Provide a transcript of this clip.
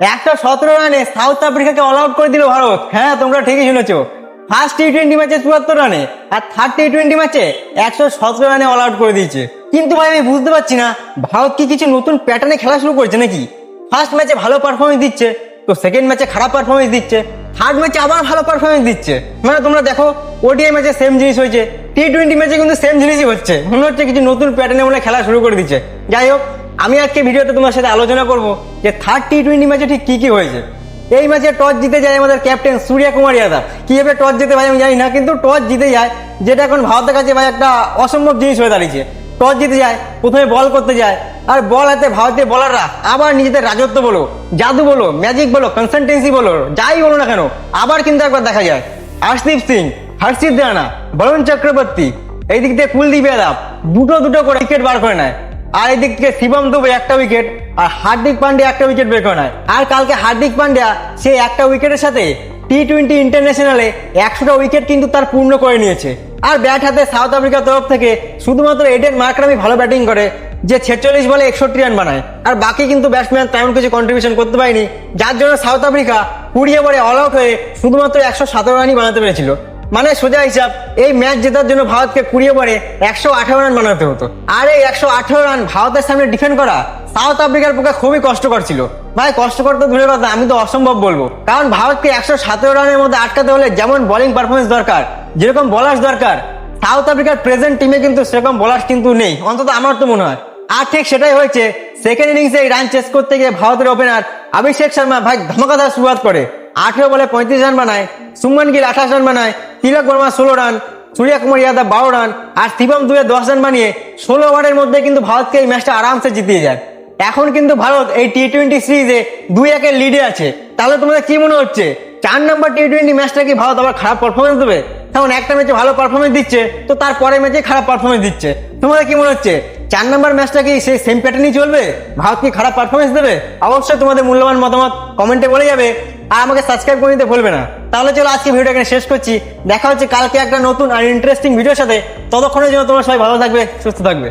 একশো সতেরো রানে সাউথ আফ্রিকাকে অল আউট করে দিল ভারত। হ্যাঁ তোমরা ঠিকই শুনেছো। ফার্স্ট টি টোয়েন্টি ম্যাচে চুয়াত্তর রানে আর থার্ড টি টোয়েন্টি ম্যাচে একশো সতেরো রানে অল আউট করে দিয়েছে। কিন্তু ভাই, আমি বুঝতে পারছি না, ভারত কি কিছু নতুন প্যাটার্নে খেলা শুরু করছে নাকি? ফার্স্ট ম্যাচে ভালো পারফরমেন্স দিচ্ছে, তো সেকেন্ড ম্যাচে খারাপ পারফরমেন্স দিচ্ছে থার্ড ম্যাচে আবার ভালো পারফরমেন্স দিচ্ছে। মানে তোমরা দেখো ওডিআই ম্যাচে সেম জিনিস হয়েছে টি টোয়েন্টি ম্যাচে কিন্তু সেম জিনিসই হচ্ছে। মনে হচ্ছে কিছু নতুন প্যাটার্নে মনে খেলা শুরু করে দিচ্ছে। যাই হোক আমি আজকে ভিডিওতে তোমার সাথে আলোচনা করব যে থার্ড টি টোয়েন্টি ম্যাচে ঠিক কী কী হয়েছে। এই ম্যাচে টস জিতে যায় আমাদের ক্যাপ্টেন সূর্য কুমার যাদব। কীভাবে টস জিতে ভাই আমি জানি না, কিন্তু টস জিতে যায়, যেটা এখন ভারতের কাছে ভাই একটা অসম্ভব জিনিস হয়ে দাঁড়িয়েছে। টস জিতে যায়, প্রথমে বল করতে যায়, আর বল হাতে ভারতীয় বলাররা আবার নিজেদের রাজত্ব বলো, জাদু বলো ম্যাজিক বলো কনসালটেন্সি বলো, যাই বলো না কেন, আবার কিন্তু একবার দেখা যায়। হর্ষদীপ সিং হর্ষিত রানা, বরুণ চক্রবর্তী এই দিক দিয়ে কুলদীপ যাদব, দুটো দুটো করে উইকেট বার করে নেয়। আর এদিক থেকে শিবম দুবে একটা উইকেট আর হার্দিক পান্ডে একটা উইকেট বের করে আর কালকে হার্দিক পান্ডিয়া সেই একটা উইকেটের সাথে টি টোয়েন্টি ইন্টারন্যাশনালে একশোটা উইকেট কিন্তু তার পূর্ণ করে নিয়েছে। আর ব্যাট হাতে সাউথ আফ্রিকার তরফ থেকে শুধুমাত্র এডেন মার্করামি ভালো ব্যাটিং করে, যে ছেচল্লিশ বলে একষট্টি রান বানায়। আর বাকি কিন্তু ব্যাটসম্যান তেমন কিছু কন্ট্রিবিউশন করতে পারেনি, যার জন্য সাউথ আফ্রিকা কুড়ি ওভারে অল আউট হয়ে শুধুমাত্র একশো সতেরো রানই বানাতে পেরেছিল। মানে সোজা হিসাব, এই ম্যাচ জেতার জন্য ভারতকে কুড়ি ওভারে একশো আঠারো রান বানাতে হতো। আর এই একশো আঠারো রান ভারতের সামনে ডিফেন্ড করা সাউথ আফ্রিকার পক্ষে খুবই কষ্টকর ছিল। ভাই, কষ্টকর তো দূরের কথা, আমি তো অসম্ভব বলব। কারণ ভারতকে একশো সতেরো রানের মধ্যে আটকাতে হলে যেমন বোলিং পারফরমেন্স দরকার, যেরকম বলার্স দরকার সাউথ আফ্রিকার প্রেজেন্ট টিমে কিন্তু সেরকম বলার্স কিন্তু নেই, অন্তত আমার তো মনে হয়। আর ঠিক সেটাই হয়েছে সেকেন্ড ইনিংসে রান চেস করতে গিয়ে ভারতের ওপেনার অভিষেক শর্মা, ভাই, ধমাকাদার শুরুয়াত করে। আঠেরো বলে পঁয়ত্রিশ রান বানায়, সুমন গিল আঠাশ রান বানায়, তিলক বর্মা ষোলো রান, সূর্য কুমার যাদব বারো রান, আর শিবম দুয়ে দশ রান বানিয়ে ষোলো ওভারের মধ্যে কিন্তু ভারতকে এই ম্যাচটা আরামসে জিতিয়ে যায়। এখন কিন্তু ভারত এই টি টোয়েন্টি সিরিজে দুই একের লিডে আছে। তাহলে তোমাদের কি মনে হচ্ছে? চার নম্বর টি টোয়েন্টি ম্যাচটা কি ভারত আবার খারাপ পারফরমেন্স দেবে? তখন একটা ম্যাচে ভালো পারফরমেন্স দিচ্ছে, তো তার পরের ম্যাচে খারাপ পারফরমেন্স দিচ্ছে। তোমাদের কি মনে হচ্ছে? চার নম্বর ম্যাচটা কি সেই সেম প্যাটার্নই চলবে? ভারত কি খারাপ পারফরমেন্স দেবে? অবশ্যই তোমাদের মূল্যবান মতামত কমেন্টে বলে যাবে। আর আমাকে সাবস্ক্রাইব করে নিতে ভুলবে না। তাহলে চলো আজকে ভিডিও এখানে শেষ করছি। দেখা হচ্ছে কালকে একটা নতুন আর ইন্টারেস্টিং ভিডিওর সাথে। ততক্ষণের জন্য তোমরা সবাই ভালো থাকবে, সুস্থ থাকবে।